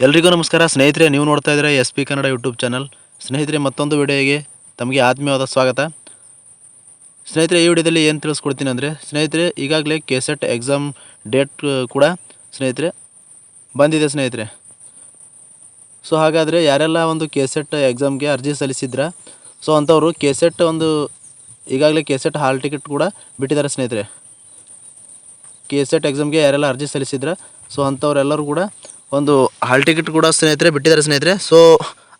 ಎಲ್ರಿಗೂ ನಮಸ್ಕಾರ. ಸ್ನೇಹಿತರೆ, ನೀವು ನೋಡ್ತಾ ಇದ್ದೀರಾ S P Kannada YouTube channel. ಸ್ನೇಹಿತರೆ, ಮತ್ತೊಂದು ವಿಡಿಯೋಗೆ ತಮಗೆ ಆತ್ಮೀಯವಾದ ಸ್ವಾಗತ. ಸ್ನೇಹಿತರೆ, ಈ ವಿಡಿಯೋದಲ್ಲಿ ಏನು ತಿಳಿಸ್ಕೊಡ್ತೀನಿ ಅಂದರೆ, ಸ್ನೇಹಿತರೆ, ಈಗಾಗಲೇ ಕೆ ಸೆಟ್ ಎಕ್ಸಾಮ್ ಡೇಟ್ ಕೂಡ, ಸ್ನೇಹಿತರೆ, ಬಂದಿದೆ ಸ್ನೇಹಿತರೆ. ಸೊ, ಹಾಗಾದರೆ ಯಾರೆಲ್ಲ ಒಂದು ಕೆ ಸೆಟ್ ಎಕ್ಸಾಮ್ಗೆ ಅರ್ಜಿ ಸಲ್ಲಿಸಿದ್ರ, ಸೊ, ಅಂಥವರು ಕೆ ಸೆಟ್ ಒಂದು, ಈಗಾಗಲೇ ಕೆ ಸೆಟ್ ಹಾಲ್ ಟಿಕೆಟ್ ಕೂಡ ಬಿಟ್ಟಿದ್ದಾರೆ ಸ್ನೇಹಿತರೆ. ಕೆ ಸೆಟ್ ಎಕ್ಸಾಮ್ಗೆ ಯಾರೆಲ್ಲ ಅರ್ಜಿ ಸಲ್ಲಿಸಿದ್ರ, ಸೊ, ಅಂಥವ್ರೆಲ್ಲರೂ ಕೂಡ ಒಂದು ಹಾಲ್ ಟಿಕೆಟ್ ಕೂಡ ಸ್ನೇಹಿತರೆ ಬಿಟ್ಟಿದ್ದಾರೆ ಸ್ನೇಹಿತರೆ. ಸೊ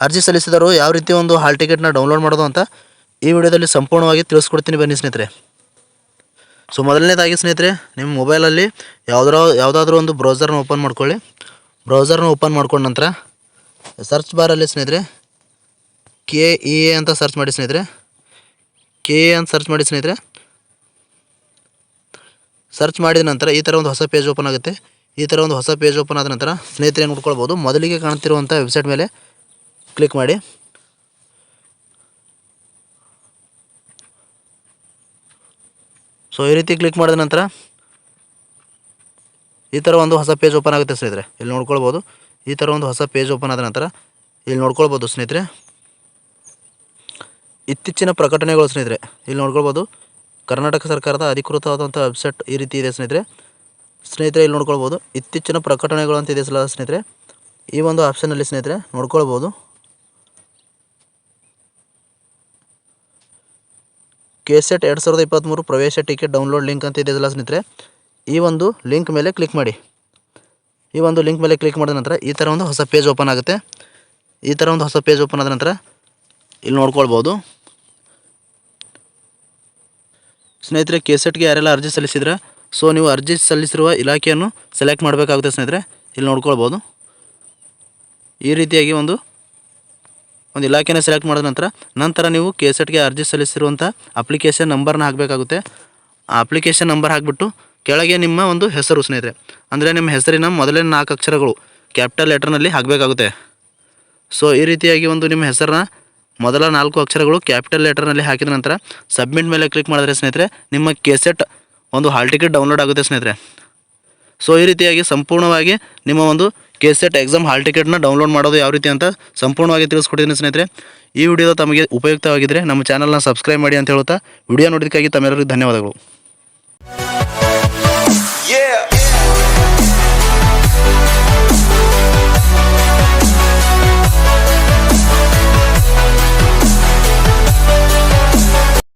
ಅರ್ಜಿ ಸಲ್ಲಿಸಿದವರು ಯಾವ ರೀತಿ ಒಂದು ಹಾಲ್ ಟಿಕೆಟ್ನ ಡೌನ್ಲೋಡ್ ಮಾಡೋದು ಅಂತ ಈ ವಿಡಿಯೋದಲ್ಲಿ ಸಂಪೂರ್ಣವಾಗಿ ತಿಳಿಸ್ಕೊಡ್ತೀನಿ ಬನ್ನಿ ಸ್ನೇಹಿತರೆ. ಸೊ ಮೊದಲನೇದಾಗಿ ಸ್ನೇಹಿತರೆ, ನಿಮ್ಮ ಮೊಬೈಲಲ್ಲಿ ಯಾವುದರ ಯಾವುದಾದ್ರೂ ಒಂದು ಬ್ರೌಸರ್ನ ಓಪನ್ ಮಾಡ್ಕೊಳ್ಳಿ. ಬ್ರೌಸರ್ನ ಓಪನ್ ಮಾಡ್ಕೊಂಡ ನಂತರ ಸರ್ಚ್ ಬಾರಲ್ಲಿ ಸ್ನೇಹಿತರೆ ಕೆ ಇ ಎ ಅಂತ ಸರ್ಚ್ ಮಾಡಿ ಸ್ನೇಹಿತರೆ. ಕೆ ಎ ಅಂತ ಸರ್ಚ್ ಮಾಡಿ ಸ್ನೇಹಿತರೆ. ಸರ್ಚ್ ಮಾಡಿದ ನಂತರ ಈ ಥರ ಒಂದು ಹೊಸ ಪೇಜ್ ಓಪನ್ ಆಗುತ್ತೆ. ಈ ಥರ ಒಂದು ಹೊಸ ಪೇಜ್ ಓಪನ್ ಆದ ನಂತರ ಸ್ನೇಹಿತರೆ ನೋಡ್ಕೊಳ್ಬೋದು ಮೊದಲಿಗೆ ಕಾಣ್ತಿರುವಂಥ ವೆಬ್ಸೈಟ್ ಮೇಲೆ ಕ್ಲಿಕ್ ಮಾಡಿ. ಸೊ ಈ ರೀತಿ ಕ್ಲಿಕ್ ಮಾಡಿದ ನಂತರ ಈ ಥರ ಒಂದು ಹೊಸ ಪೇಜ್ ಓಪನ್ ಆಗುತ್ತೆ ಸ್ನೇಹಿತರೆ. ಇಲ್ಲಿ ನೋಡ್ಕೊಳ್ಬೋದು. ಈ ಥರ ಒಂದು ಹೊಸ ಪೇಜ್ ಓಪನ್ ಆದ ನಂತರ ಇಲ್ಲಿ ನೋಡ್ಕೊಳ್ಬೋದು ಸ್ನೇಹಿತರೆ. ಇತ್ತೀಚಿನ ಪ್ರಕಟಣೆಗಳು ಸ್ನೇಹಿತರೆ. ಇಲ್ಲಿ ನೋಡ್ಕೊಳ್ಬೋದು. ಕರ್ನಾಟಕ ಸರ್ಕಾರದ ಅಧಿಕೃತವಾದಂಥ ವೆಬ್ಸೈಟ್ ಈ ರೀತಿ ಇದೆ ಸ್ನೇಹಿತರೆ. ಸ್ನೇಹಿತರೆ, ಇಲ್ಲಿ ನೋಡ್ಕೊಳ್ಬೋದು. ಇತ್ತೀಚಿನ ಪ್ರಕಟಣೆಗಳು ಅಂತ ಇದೆ ಸಲ ಸ್ನೇಹಿತರೆ. ಈ ಒಂದು ಆಪ್ಷನಲ್ಲಿ ಸ್ನೇಹಿತರೆ, ನೋಡ್ಕೊಳ್ಬೋದು. ಕೆ ಸೆಟ್ ಎರಡು ಸಾವಿರದ ಇಪ್ಪತ್ತ್ಮೂರು ಪ್ರವೇಶ ಟಿಕೆಟ್ ಡೌನ್ಲೋಡ್ ಲಿಂಕ್ ಅಂತ ಇದೆಯಲ್ಲ ಸ್ನೇಹಿತರೆ. ಈ ಒಂದು ಲಿಂಕ್ ಮೇಲೆ ಕ್ಲಿಕ್ ಮಾಡಿ. ಈ ಒಂದು ಲಿಂಕ್ ಮೇಲೆ ಕ್ಲಿಕ್ ಮಾಡಿದ ನಂತರ ಈ ಥರ ಒಂದು ಹೊಸ ಪೇಜ್ ಓಪನ್ ಆಗುತ್ತೆ. ಈ ಥರ ಒಂದು ಹೊಸ ಪೇಜ್ ಓಪನ್ ಆದ ನಂತರ ಇಲ್ಲಿ ನೋಡ್ಕೊಳ್ಬೋದು. ಸ್ನೇಹಿತರೆ ಕೆ ಸೆಟ್ಗೆ ಯಾರೆಲ್ಲ ಅರ್ಜಿ ಸಲ್ಲಿಸಿದ್ರೆ? ಸೊ ನೀವು ಅರ್ಜಿ ಸಲ್ಲಿಸಿರುವ ಇಲಾಖೆಯನ್ನು ಸೆಲೆಕ್ಟ್ ಮಾಡಬೇಕಾಗುತ್ತೆ ಸ್ನೇಹಿತರೆ. ಇಲ್ಲಿ ನೋಡ್ಕೊಳ್ಬೋದು. ಈ ರೀತಿಯಾಗಿ ಒಂದು ಒಂದು ಇಲಾಖೆನ ಸೆಲೆಕ್ಟ್ ಮಾಡಿದ ನಂತರ ನಂತರ ನೀವು ಕೆ ಸೆಟ್ಗೆ ಅರ್ಜಿ ಸಲ್ಲಿಸಿರುವಂಥ ಅಪ್ಲಿಕೇಶನ್ ನಂಬರ್ನ ಹಾಕಬೇಕಾಗುತ್ತೆ. ಆ ಅಪ್ಲಿಕೇಶನ್ ನಂಬರ್ ಹಾಕಿಬಿಟ್ಟು ಕೆಳಗೆ ನಿಮ್ಮ ಒಂದು ಹೆಸರು ಸ್ನೇಹಿತರೆ. ಅಂದರೆ ನಿಮ್ಮ ಹೆಸರಿನ ಮೊದಲನೇ ನಾಲ್ಕು ಅಕ್ಷರಗಳು ಕ್ಯಾಪಿಟಲ್ ಲೆಟರ್ನಲ್ಲಿ ಹಾಕಬೇಕಾಗುತ್ತೆ. ಸೊ ಈ ರೀತಿಯಾಗಿ ಒಂದು ನಿಮ್ಮ ಹೆಸರನ್ನ ಮೊದಲ ನಾಲ್ಕು ಅಕ್ಷರಗಳು ಕ್ಯಾಪಿಟಲ್ ಲೆಟರ್ನಲ್ಲಿ ಹಾಕಿದ ನಂತರ ಸಬ್ಮಿಟ್ ಮೇಲೆ ಕ್ಲಿಕ್ ಮಾಡಿದ್ರೆ ಸ್ನೇಹಿತರೆ, ನಿಮ್ಮ ಕೆಸೆಟ್ ಒಂದು ಹಾಲ್ ಟಿಕೆಟ್ ಡೌನ್ಲೋಡ್ ಆಗುತ್ತೆ ಸ್ನೇಹಿತರೆ ಸೊ ಈ ರೀತಿಯಾಗಿ ಸಂಪೂರ್ಣವಾಗಿ ನಿಮ್ಮ ಒಂದು ಕೆ ಸೆಟ್ ಎಕ್ಸಾಮ್ ಹಾಲ್ ಟಿಕೆಟ್ನ ಡೌನ್ಲೋಡ್ ಮಾಡೋದು ಯಾವ ರೀತಿ ಅಂತ ಸಂಪೂರ್ಣವಾಗಿ ತಿಳಿಸ್ಕೊಡ್ತೀನಿ ಸ್ನೇಹಿತರೆ ಈ ವಿಡಿಯೋ ತಮಗೆ ಉಪಯುಕ್ತವಾಗಿದ್ದರೆ ನಮ್ಮ ಚಾನಲ್ನ ಸಬ್ಸ್ಕ್ರೈಬ್ ಮಾಡಿ ಅಂತ ಹೇಳುತ್ತಾ ವಿಡಿಯೋ ನೋಡೋದಕ್ಕಾಗಿ ತಮ್ಮೆಲ್ಲರಿಗೂ ಧನ್ಯವಾದಗಳು.